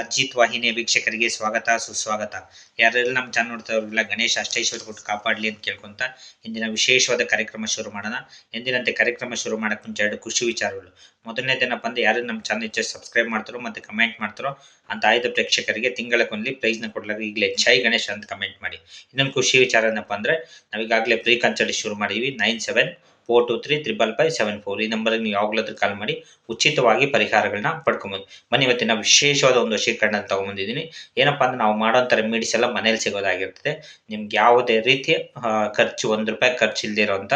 ಅಜಿತ್ ವಾಹಿನಿಯ ವೀಕ್ಷಕರಿಗೆ ಸ್ವಾಗತ, ಸುಸ್ವಾಗತ. ಯಾರೆಲ್ಲ ನಮ್ಮ ಚಾನಲ್ ನೋಡ್ತಾ ಇರೋರಿಲ್ಲ ಗಣೇಶ ಅಷ್ಟೈಶ್ವರ್ ಕೊಟ್ಟು ಕಾಪಾಡಲಿ ಅಂತ ಕೇಳ್ಕೊಂತ ಇಂದಿನ ವಿಶೇಷವಾದ ಕಾರ್ಯಕ್ರಮ ಶುರು ಮಾಡೋಣ. ಎಂದಿನಂತೆ ಕಾರ್ಯಕ್ರಮ ಶುರು ಮಾಡಕ್ಕೆ ಮುಂಚೆ ಎರಡು ಖುಷಿ ವಿಚಾರಗಳು. ಮೊದಲನೇದೇನಪ್ಪ ಅಂದ್ರೆ ಯಾರು ನಮ್ಮ ಚಾನಲ್ ಹೆಚ್ಚು ಸಬ್ಸ್ಕ್ರೈಬ್ ಮಾಡ್ತಾರೋ ಮತ್ತೆ ಕಮೆಂಟ್ ಮಾಡ್ತಾರೋ ಅಂತ ಆಯ್ದ ಪ್ರೇಕ್ಷಕರಿಗೆ ತಿಂಗಳ ಕೊನಲ್ಲಿ ಪ್ರೈಸ್ನ ಕೊಡ್ಲಾಗ ಈಗಲೇ ಜೈ ಗಣೇಶ ಅಂತ ಕಮೆಂಟ್ ಮಾಡಿ. ಇನ್ನೊಂದು ಖುಷಿ ವಿಚಾರ ಏನಪ್ಪ ಅಂದ್ರೆ ನಾವೀಗಾಗಲೇ ಪ್ರೀ ಕನ್ಸಲ್ಟ್ ಶುರು ಮಾಡಿದ್ವಿ. Nine seven four two three triple five seven four ಈ ನಂಬರ್ಗೆ ನೀವು ಯಾವಾಗಲಾದ್ರೂ ಕಾಲ್ ಮಾಡಿ ಉಚಿತವಾಗಿ ಪರಿಹಾರಗಳನ್ನ ಪಡ್ಕೊಬೋದು. ಬನ್ನಿ, ಇವತ್ತಿನ ವಿಶೇಷವಾದ ಒಂದು ವಶೀಕರಣ ತಗೊಂಬಂದಿದ್ದೀನಿ. ಏನಪ್ಪ ಅಂದ್ರೆ ನಾವು ಮಾಡೋಂಥ ರೆಮಿಡೀಸ್ ಎಲ್ಲ ಮನೇಲಿ ಸಿಗೋದಾಗಿರ್ತದೆ. ನಿಮ್ಗೆ ಯಾವುದೇ ರೀತಿಯ ಖರ್ಚು, ಒಂದು ರೂಪಾಯಿ ಖರ್ಚು ಇಲ್ಲದೆ ಇರೋವಂಥ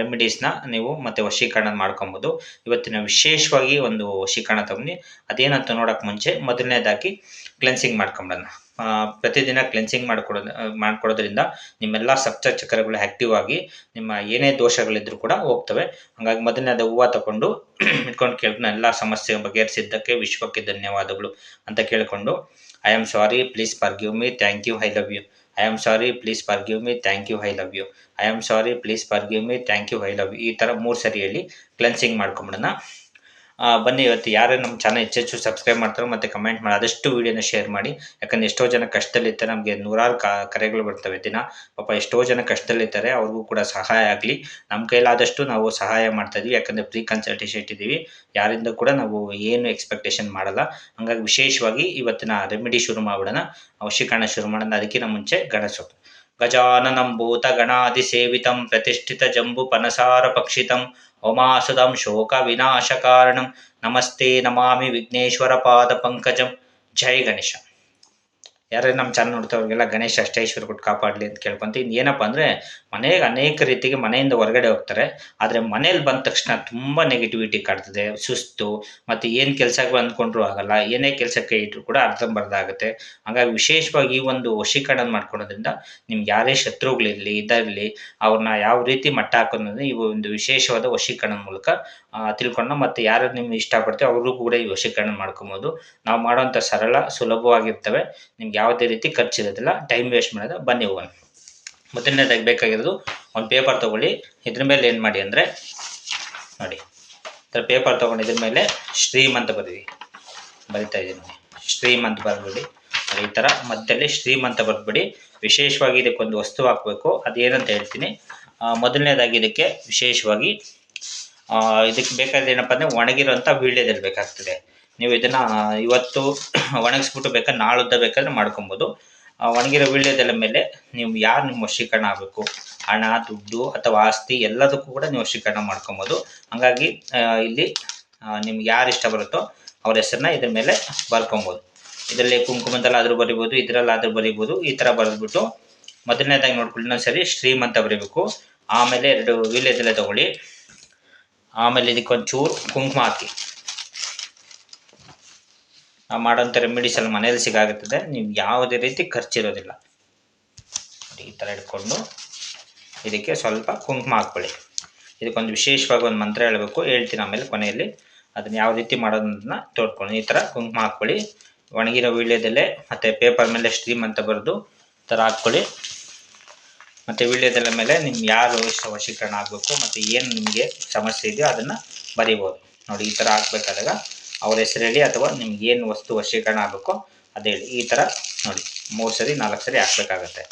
ರೆಮಿಡೀಸ್ನ ನೀವು ಮತ್ತೆ ವಶೀಕರಣ ಮಾಡ್ಕೊಬೋದು. ಇವತ್ತಿನ ವಿಶೇಷವಾಗಿ ಒಂದು ವಶೀಕರಣ ತಗೊಂಡು ಅದೇನಂತ ನೋಡೋಕೆ ಮುಂಚೆ ಮೊದಲನೇದಾಗಿ ಕ್ಲೆನ್ಸಿಂಗ್ ಮಾಡ್ಕೊಂಬಿಡೋಣ ಪ್ರತಿದಿನ ಕ್ಲೆನ್ಸಿಂಗ್ ಮಾಡ್ಕೊಡೋ, ಮಾಡ್ಕೊಡೋದ್ರಿಂದ ನಿಮ್ಮೆಲ್ಲ ಸಪ್ತ ಚಕ್ರಗಳು ಆ್ಯಕ್ಟಿವ್ ಆಗಿ ನಿಮ್ಮ ಏನೇ ದೋಷಗಳಿದ್ರು ಕೂಡ ಹೋಗ್ತವೆ. ಹಾಗಾಗಿ ಮೊದಲನೇದು ಹೂವು ತಗೊಂಡು ಇಟ್ಕೊಂಡು ಕೇಳ್ಕೊಂಡು ಎಲ್ಲ ಸಮಸ್ಯೆ ಬಗೆಹರಿಸಿದ್ದಕ್ಕೆ ವಿಶ್ವಕ್ಕೆ ಧನ್ಯವಾದಗಳು ಅಂತ ಕೇಳಿಕೊಂಡು I am sorry please forgive me thank you I love you I am sorry please forgive me thank you I love you I am sorry please forgive me thank you I love ಈ ಥರ ಮೂರು ಸರಿಯಲ್ಲಿ cleansing ಮಾಡ್ಕೊಂಬಿಡೋಣ ಬನ್ನಿ ಇವತ್ತು ಯಾರೇ ನಮ್ಮ channel ಹೆಚ್ಚೆಚ್ಚು subscribe ಮಾಡ್ತಾರೋ ಮತ್ತು ಕಮೆಂಟ್ ಮಾಡಿ ಆದಷ್ಟು ವೀಡಿಯೋನ ಶೇರ್ ಮಾಡಿ. ಯಾಕಂದ್ರೆ ಎಷ್ಟೋ ಜನ ಕಷ್ಟದಲ್ಲಿರ್ತಾರೆ, ನಮಗೆ ನೂರಾರು ಕರೆಗಳು ಬರ್ತವೆ ದಿನ. ಪಾಪ ಎಷ್ಟೋ ಜನ ಕಷ್ಟದಲ್ಲಿರ್ತಾರೆ, ಅವ್ರಿಗೂ ಕೂಡ ಸಹಾಯ ಆಗಲಿ. ನಮ್ಮ ಕೈಲಾದಷ್ಟು ನಾವು ಸಹಾಯ ಮಾಡ್ತಾ ಇದೀವಿ. ಯಾಕಂದರೆ ಪ್ರೀ ಕನ್ಸಲ್ಟೇಷನ್ ಇಟ್ಟಿದ್ದೀವಿ. ಯಾರಿಂದ ಕೂಡ ನಾವು ಏನು ಎಕ್ಸ್ಪೆಕ್ಟೇಷನ್ ಮಾಡಲ್ಲ. ಹಂಗಾಗಿ ವಿಶೇಷವಾಗಿ ಇವತ್ತಿನ ರೆಮಿಡಿ ಶುರು ಮಾಡಿಬಿಡೋಣ. ವಶೀಕರಣ ಶುರು ಮಾಡೋಣ. ಅದಕ್ಕಿಂತ ಮುಂಚೆ ಗಣೇಶ ಗಜಾನನಂ ಭೂತ ಗಣಾದಿ ಸೇವಿತಂ ಪ್ರತಿಷ್ಠಿತ ಜಂಬು ಪನಸಾರ ಪಕ್ಷಿತಂ. உமாசுதம் சோக விநாசகாரணம் நமஸ்தே நமாமி விக்னேஸ்வர பாத பங்கஜம் ஜெய் கணேஷா ಯಾರೇ ನಮ್ಮ ಚಾನಲ್ ನೋಡ್ತಾವ್ರಿಗೆಲ್ಲ ಗಣೇಶ ಅಷ್ಟೇಶ್ವರ ಕೊಟ್ಟು ಕಾಪಾಡಲಿ ಅಂತ ಕೇಳ್ಕೊಂತೀನಿ ಏನಪ್ಪ ಅಂದರೆ ಮನೆಗೆ ಅನೇಕ ರೀತಿಗೆ ಮನೆಯಿಂದ ಹೊರಗಡೆ ಹೋಗ್ತಾರೆ. ಆದರೆ ಮನೇಲಿ ಬಂದ ತಕ್ಷಣ ತುಂಬ ನೆಗೆಟಿವಿಟಿ ಕಾಡ್ತದೆ. ಸುಸ್ತು, ಮತ್ತು ಏನು ಕೆಲಸಕ್ಕೆ ಅಂದ್ಕೊಂಡ್ರೂ ಆಗಲ್ಲ, ಏನೇ ಕೆಲಸಕ್ಕೆ ಇಟ್ಟರು ಕೂಡ ಅರ್ಧಂಬರ್ಧ ಆಗುತ್ತೆ. ಹಾಗಾಗಿ ವಿಶೇಷವಾಗಿ ಈ ಒಂದು ವಶೀಕರಣ ಮಾಡ್ಕೊಳೋದ್ರಿಂದ ನಿಮ್ಗೆ ಯಾರೇ ಶತ್ರುಗಳಿರಲಿ ಇದಾಗಲಿ ಅವ್ರನ್ನ ಯಾವ ರೀತಿ ಮಟ್ಟ ಹಾಕೋದ್ರಿಂದ ಈ ಒಂದು ವಿಶೇಷವಾದ ವಶೀಕರಣ ಮೂಲಕ ತಿಳ್ಕೊಂಡು ಮತ್ತು ಯಾರು ನಿಮ್ಗೆ ಇಷ್ಟಪಡ್ತೀವಿ ಅವ್ರಿಗೂ ಕೂಡ ಈ ವಶೀಕರಣ ಮಾಡ್ಕೊಬೋದು. ನಾವು ಮಾಡೋವಂಥ ಸರಳ, ಸುಲಭವಾಗಿರ್ತವೆ. ನಿಮ್ಗೆ ಯಾವುದೇ ರೀತಿ ಖರ್ಚಿರೋದಿಲ್ಲ ಟೈಮ್ ವೇಸ್ಟ್ ಮಾಡೋದು, ಬನ್ನಿ ಹೋಗೋಣ. ಮೊದಲನೇದಾಗಿ ಬೇಕಾಗಿರೋದು ಒಂದು ಪೇಪರ್ ತೊಗೊಳ್ಳಿ, ಇದ್ರ ಮೇಲೆ ಏನು ಮಾಡಿ ಅಂದರೆ, ನೋಡಿ ಥರ ಪೇಪರ್ ತೊಗೊಂಡು ಇದ್ರ ಮೇಲೆ ಶ್ರೀಮಂತ ಅಂತ ಬರಿತಾ ಇದ್ದೀನಿ. ಸ್ಟ್ರೀಮ್ ಅಂತ ಈ ಥರ ಮಧ್ಯದಲ್ಲಿ ಸ್ಟ್ರೀಮ್ ಅಂತ ವಿಶೇಷವಾಗಿ ಇದಕ್ಕೊಂದು ವಸ್ತು ಹಾಕಬೇಕು. ಅದೇನಂತ ಹೇಳ್ತೀನಿ. ಮೊದಲನೇದಾಗಿ ಇದಕ್ಕೆ ವಿಶೇಷವಾಗಿ ಇದಕ್ಕೆ ಬೇಕಾದ್ರೆ ಏನಪ್ಪ ಅಂದರೆ ಒಣಗಿರೋಂಥ ವೀಳ್ಯದಲ್ಲಿ ಬೇಕಾಗ್ತದೆ. ನೀವು ಇದನ್ನು ಇವತ್ತು ಒಣಗಿಸ್ಬಿಟ್ಟು ಬೇಕಾದ್ರೆ ನಾಳುದ್ದ ಬೇಕಾದ್ರೆ ಮಾಡ್ಕೊಬೋದು. ಒಣಗಿರೋ ವೀಳ್ಯದೆಲೆ ಮೇಲೆ ನೀವು ಯಾರು ನಿಮ್ಮ ವಶೀಕರಣ ಆಗಬೇಕು? ಹಣ, ದುಡ್ಡು ಅಥವಾ ಆಸ್ತಿ ಎಲ್ಲದಕ್ಕೂ ಕೂಡ ನೀವು ವಶೀಕರಣ ಮಾಡ್ಕೊಬೋದು. ಹಾಗಾಗಿ ಇಲ್ಲಿ ನಿಮ್ಗೆ ಯಾರು ಇಷ್ಟ ಬರುತ್ತೋ ಅವ್ರ ಹೆಸರನ್ನ ಇದ್ರ ಮೇಲೆ ಬರ್ಕೊಬೋದು. ಇದರಲ್ಲಿ ಕುಂಕುಮದಲ್ಲಾದರೂ ಬರಿಬೋದು, ಇದರಲ್ಲಾದರೂ ಬರಿಬೋದು, ಈ ಥರ ಬರೆದ್ಬಿಟ್ಟು ಮೊದಲನೇದಾಗಿ ನೋಡ್ಕೊಳ್ಳಿ. ಇನ್ನೊಂದು ಸರಿ ಸ್ಟ್ರೀಮ್ ಅಂತ ಬರೀಬೇಕು. ಆಮೇಲೆ ಎರಡು ವೀಳ್ಯದೆಲೆ ತಗೊಳ್ಳಿ. ಆಮೇಲೆ ಇದಕ್ಕೊಂದು ಚೂರು ಕುಂಕುಮ ಹಾಕಿ. ಮಾಡೋಂಥ ರೆಮಿಡೀಸ್ ಎಲ್ಲ ಮನೇಲಿ ಸಿಗಾಗುತ್ತದೆ ನೀವು ಯಾವುದೇ ರೀತಿ ಖರ್ಚಿರೋದಿಲ್ಲ. ಈ ಥರ ಇಟ್ಕೊಂಡು ಇದಕ್ಕೆ ಸ್ವಲ್ಪ ಕುಂಕುಮ ಹಾಕ್ಕೊಳ್ಳಿ. ಇದಕ್ಕೊಂದು ವಿಶೇಷವಾಗಿ ಒಂದು ಮಂತ್ರ ಹೇಳಬೇಕು. ಹೇಳ್ತೀನಿ ಆಮೇಲೆ ಕೊನೆಯಲ್ಲಿ ಅದನ್ನು ಯಾವ ರೀತಿ ಮಾಡೋದನ್ನ ತೋಡ್ಕೊಳ್ಳಿ. ಈ ಥರ ಕುಂಕುಮ ಹಾಕ್ಕೊಳ್ಳಿ. ಒಣಗಿರೋ ವೀಳ್ಯದಲ್ಲೇ ಮತ್ತು ಪೇಪರ್ ಮೇಲೆ ಸ್ಟ್ರೀಮ್ ಅಂತ ಬರೆದು ಈ ಥರ ಹಾಕ್ಕೊಳ್ಳಿ. ಮತ್ತು ವೀಳ್ಯದೆಲೆ ಮೇಲೆ ನಿಮ್ಗೆ ಯಾರು ವಶೀಕರಣ ಆಗಬೇಕು ಮತ್ತು ಏನು ನಿಮಗೆ ಸಮಸ್ಯೆ ಇದೆಯೋ ಅದನ್ನು ಬರಿಬೋದು. ನೋಡಿ, ಈ ಥರ ಹಾಕ್ಬೇಕಾದಾಗ ಅವ್ರ ಹೆಸರು ಅಥವಾ ನಿಮ್ಗೆ ಏನು ವಸ್ತು ವಶೀಕರಣ ಆಗಬೇಕೋ ಅದು ಈ ಥರ ನೋಡಿ, ಮೂರು ಸರಿ, ನಾಲ್ಕು ಸರಿ ಹಾಕ್ಬೇಕಾಗತ್ತೆ.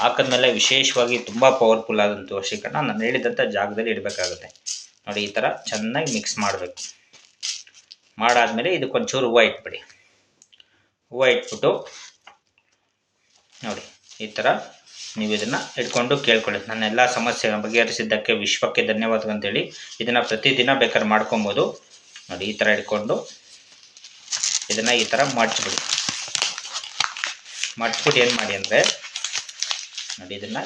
ಹಾಕಿದ್ಮೇಲೆ ವಿಶೇಷವಾಗಿ ತುಂಬ ಪವರ್ಫುಲ್ ಆದಂಥ ವಶೀಕರಣ ನಾನು ಹೇಳಿದಂಥ ಜಾಗದಲ್ಲಿ ಇಡಬೇಕಾಗುತ್ತೆ. ನೋಡಿ, ಈ ಥರ ಚೆನ್ನಾಗಿ ಮಿಕ್ಸ್ ಮಾಡಬೇಕು. ಮಾಡಾದಮೇಲೆ ಇದಕ್ಕೊಂಚೂರು ಹೂವು ಇಟ್ಬಿಡಿ. ಹೂವು ಇಟ್ಬಿಟ್ಟು, ನೋಡಿ, ಈ ಥರ ನೀವು ಇದನ್ನು ಇಟ್ಕೊಂಡು ಕೇಳ್ಕೊಳ್ಳಿ. ನನ್ನ ಎಲ್ಲ ಸಮಸ್ಯೆ ಬಗೆಹರಿಸಿದ್ದಕ್ಕೆ ವಿಶ್ವಕ್ಕೆ ಧನ್ಯವಾದಗಳು ಅಂತೇಳಿ ಇದನ್ನು ಪ್ರತಿದಿನ ಬೇಕಾದ್ರೆ ಮಾಡ್ಕೊಬೋದು. ನೋಡಿ, ಈ ಥರ ಹಿಡ್ಕೊಂಡು ಇದನ್ನು ಈ ಥರ ಮಡ್ಚ್ಬಿಡಿ ಮಡ್ಚ್ಬಿಟ್ಟು ಏನು ಮಾಡಿ ಅಂದರೆ, ನೋಡಿ, ಇದನ್ನು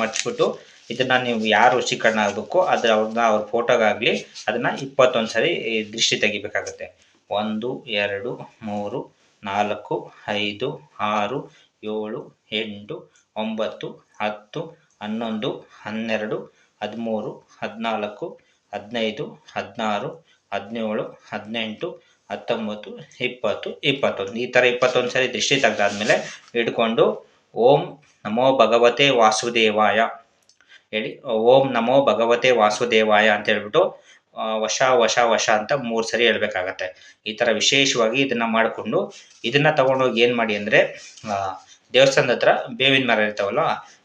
ಮಡ್ಚ್ಬಿಟ್ಟು ಇದನ್ನು ನೀವು ಯಾರು ಚಿಕ್ಕಣ್ಣ ಆಗಬೇಕು ಅದು ಅವ್ರನ್ನ ಅವ್ರ ಫೋಟೋಗಾಗಲಿ ಅದನ್ನು ಇಪ್ಪತ್ತೊಂದು ಸರಿ ದೃಷ್ಟಿ ತೆಗಿಬೇಕಾಗುತ್ತೆ. ಒಂದು, ಎರಡು, ಮೂರು, ನಾಲ್ಕು, ಐದು, ಆರು, ಏಳು, ಎಂಟು, ಒಂಬತ್ತು, ಹತ್ತು, ಹನ್ನೊಂದು, ಹನ್ನೆರಡು, ಹದಿಮೂರು, ಹದಿನಾಲ್ಕು, ಹದಿನೈದು, ಹದಿನಾರು ಹದಿನೇಳು, ಹದಿನೆಂಟು, ಹತ್ತೊಂಬತ್ತು, ಇಪ್ಪತ್ತು, ಇಪ್ಪತ್ತೊಂದು. ಈ ಥರ ಇಪ್ಪತ್ತೊಂದು ಸರಿ ದೃಷ್ಟಿ ತೆಗೆದಾದ್ಮೇಲೆ ಹಿಡ್ಕೊಂಡು ಓಂ ನಮೋ ಭಗವತೆ ವಾಸುದೇವಾಯ. ಹೇಳಿ, ಓಂ ನಮೋ ಭಗವತೆ ವಾಸುದೇವಾಯ ಅಂತ ಹೇಳ್ಬಿಟ್ಟು ವಶ ವಶ ವಶ ಅಂತ ಮೂರು ಸರಿ ಹೇಳ್ಬೇಕಾಗತ್ತೆ. ಈ ಥರ ವಿಶೇಷವಾಗಿ ಇದನ್ನು ಮಾಡಿಕೊಂಡು, ಇದನ್ನು ತಗೊಂಡೋಗಿ ಏನು ಮಾಡಿ ಅಂದರೆ ದೇವಸ್ಥಾನದ ಹತ್ರ ಬೇವಿನ ಮರ ಇರ್ತಾವಲ್ಲ,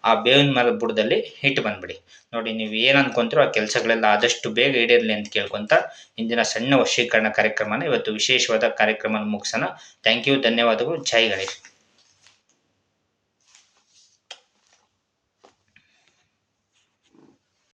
ಆ ಬೇವಿನ ಮರದ ಬುಡದಲ್ಲಿ ಇಟ್ಟು ಬಂದ್ಬಿಡಿ. ನೋಡಿ, ನೀವು ಏನು ಅನ್ಕೊಂತೀರೋ ಆ ಕೆಲಸಗಳೆಲ್ಲ ಆದಷ್ಟು ಬೇಗ ಈಡೇರಲಿ ಅಂತ ಕೇಳ್ಕೊಂತ ಇಂದಿನ ಸಣ್ಣ ವಶೀಕರಣ ಕಾರ್ಯಕ್ರಮನ, ಇವತ್ತು ವಿಶೇಷವಾದ ಕಾರ್ಯಕ್ರಮ ಮುಗಿಸೋಣ. ಥ್ಯಾಂಕ್ ಯು ಧನ್ಯವಾದಗಳು. ಜೈ